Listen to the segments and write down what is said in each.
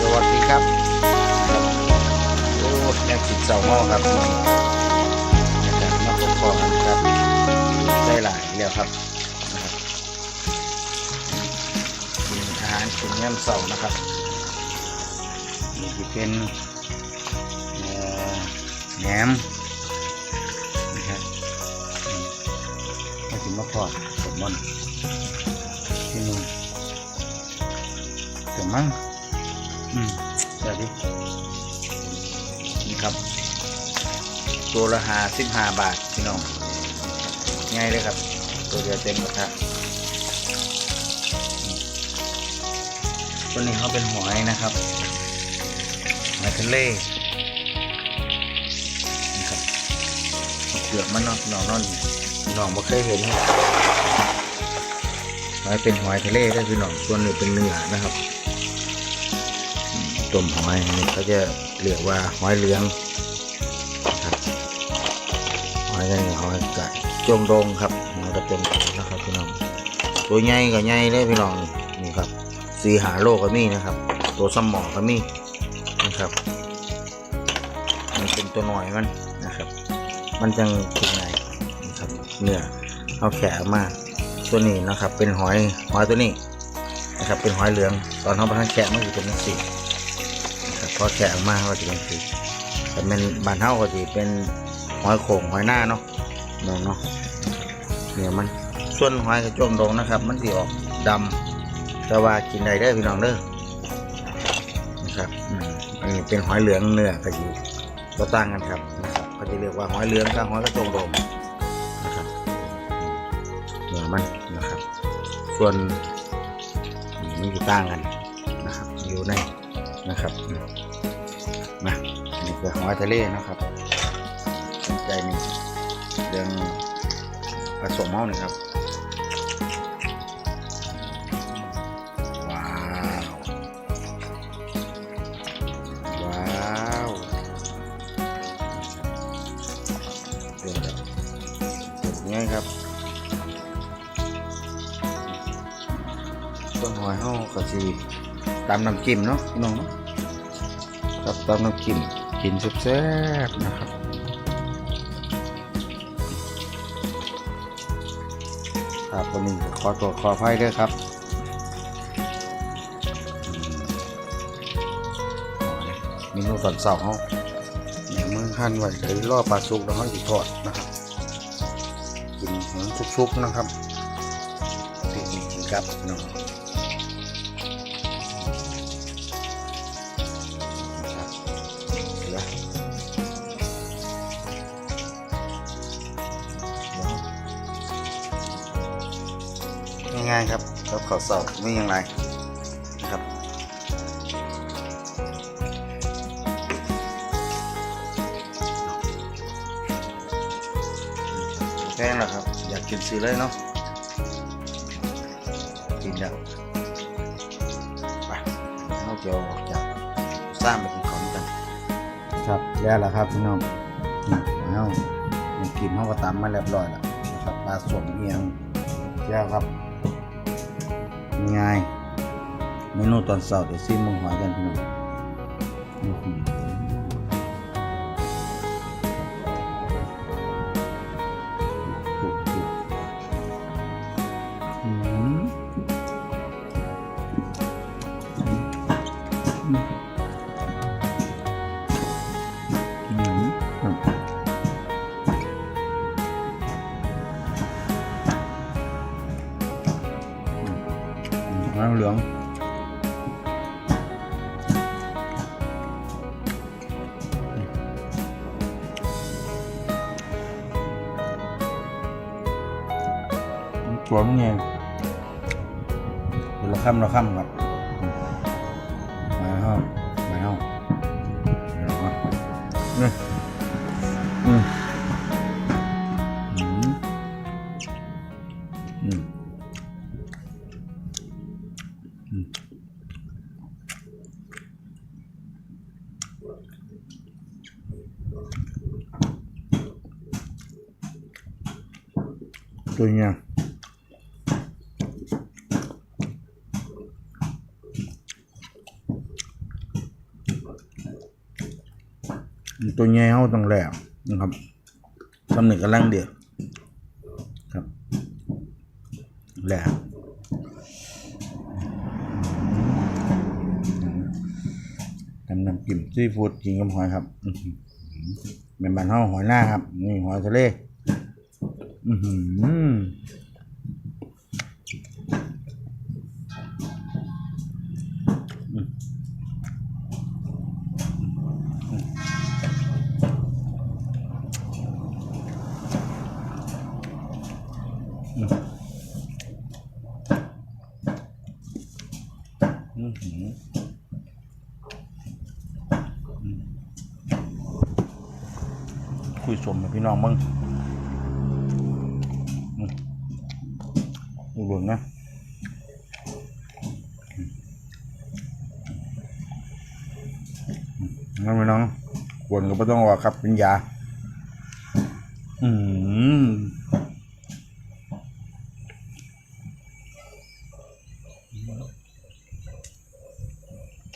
สวัสดีครับโอ้แนวกินเสาหม้อครับนะครับมาพบพอกันครับ ได้หลายแล้วครับนะครับมีอาหารกินย่ำเสานะครับนี่ที่เป็นแหนมนะครับมาถึงมาพอดสมมันที่นี่นเดี๋ยวมั้ง อืมสวัสดีนี่ครับ ตัวละหาสิบห้าบาทพี่น้อง ง่ายเลยครับ ตัวเดียวเต็มกระทะนี่ตัวนี้เขาเป็นหอยนะครับหอยทะเลนะครับเอาเปลือกมันนอกนอกนอนน้องบ่เคยเห็นหอยเป็นหอยทะเลได้พี่น้องส่วนหนี้เป็นเนื้อนะครับ ต้มหอยนี่เขาจะเรียกว่าหอยเหลืองครับหอยนี่หอยไก่จงดงครับหอยกระจงดงนะครับพี่น้องตัวใหญ่กับใหญ่เลยพี่น้องนี่ครับสีหาโลก็มีนะครับ ตัวสมอก็มีนะครับ มันเป็นตัวหน่อยมันนะครับ มันจังกินไงนะครับเนื้อเอาแขะมากตัวนี้นะครับ เป็นหอยหอยตัวนี้นะครับเป็นหอยเหลือง ตอนเขาไปทางแกะมันอยู่เป็นสีครับ พอแกะออกมาก็จะเป็นสีแต่เป็นบานเท่าก็จะเป็นหอยโข่งหอยหน้าเนาะน้องเนาะเนี่ยมันส่วนหอยกระโจมดงนะครับ มันสีออกดำแต่ว่ากินได้เด้พี่น้องเด้อนะครับอันนี้เป็นหอยเหลืองเนื้อก็อยู่ก็ต่างกันครับนะครับก็จะเรียกว่าหอยเหลืองกับหอยกระโจมดงนะครับเนื้อมันนะครับ ส่วนนี่มันอยู่ต่างกันนะครับอยู่ในนะครับ นี่คือหอยทะเลนะครับสนใจนี่เรื่องผสมเมานี่ครับว้าวว้าวเดี๋ยวจะเดี๋ยวง่ายครับต้นหอยเฮาก็สิตามน้ำจิ้มเนาะพี่น้องเนาะครับตามน้ำกิน กินแซ่บๆนะครับครับวันนี้ขอตัวขออภัยด้วยครับมเมนูตอนเสาร์เขาเนี่ยมึงหั่นไว้เดี๋ยวรอปลาสุกแล้วเขาจะทอดนะครับกินของชุกๆนะครับพี่กินครับน้อง ง่ายๆครับแล้วขอสอบไม่ยังไรนะครับแค่นั้นแหละครับ อยากกินซื้อเลยเนาะกินแล้วไปเราจะออกจากสร้างไปกินของกัน ครับแล้วล่ะครับพี่น้องนี่เอามันกินห้องกระตำมาเรียบร้อยแล้วนะครับปลาสมเอียงแก้วครับ ง่ายเมนูตอนเสาร์เดี๋ยวซีมมึงหอยกันพี่น้องอืม ตัวมันไงเดี๋ยวเราค่ำเราค่ำครับมาห้องมาห้องเดี๋ยวนี่ยอืมอืมอืมอืมตัวเนี้ย อ ตัวใหญ่เขาต้องแหลมนะครับสำเนึกกำลังเดียวครับแหลมทำน้ำจิ้มซีฟู้ดกินกับหอยครับเป็นบ้านเฮาหอยหน้าครับ นี่หอยทะเล อือหือ คุยสมกับพี่น้องมึงอืมดูเบิ่งนะงั้นพี่น้องกวนก็ไม่ต้องออกครับเป็นยา อืม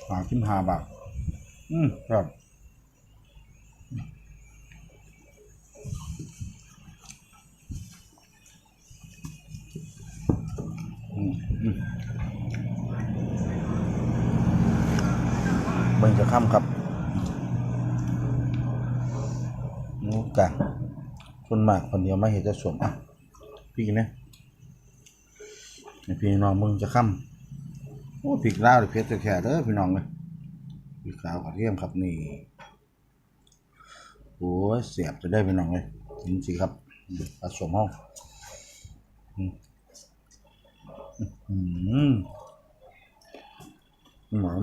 หาขึ้นหาบาท อืมครับอืมอืมเบิ่งจะค่ำครับนูกะส่วนมากคนเดียวไม่เห็นจะสวมอะ พี่กินนะพี่น้องมึงจะค่ำ โอ้พริกลาวหรือเพชรแค่เด้อพี่น้องเลยพริกขาวกระเทียมครับนี่โอ้เสียบจะได้พี่น้องเลยจริงสิครับผสมห้องอืมอืมหอม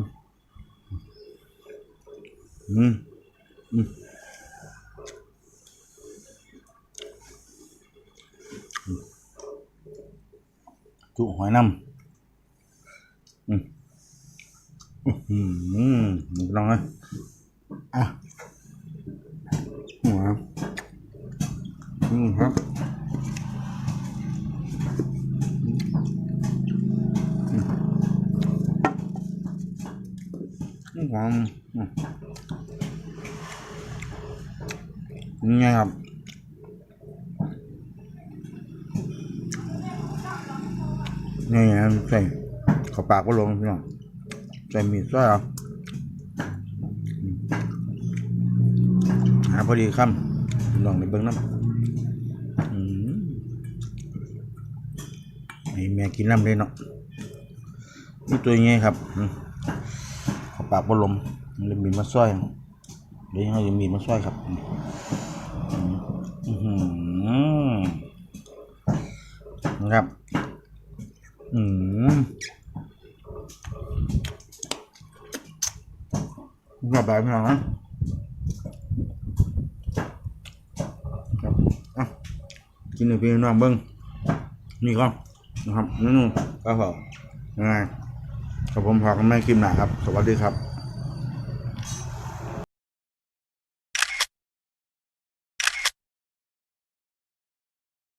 อืมอืมจุหอยน้ำอืม อืมลองเลยอะหัวอืมครับอืมหอมอืมนี่ไงครับนี่นะใส่ขับปากก็ลงพี่น้อง ใส่มีดซอยเอาอืมหาพอดีคำพี่น้องในเบิ้งน้ำให้แม่กินน้ำเลยเนาะนี่ตัวยังไงครับขับปากก็ลมเลยมีมาซอยเดี๋ยวยังจะมีมาซอยครับอืมอืมอื้อหือนะครับ แบบแบบนี้นะครับอะกินหนึ่งพี่น้องเบิ้งนี่ก็นะครับนี่นู่นก็พอยังไงครับผมพอกันไม่คลิปหนาครับ สวัสดีครับ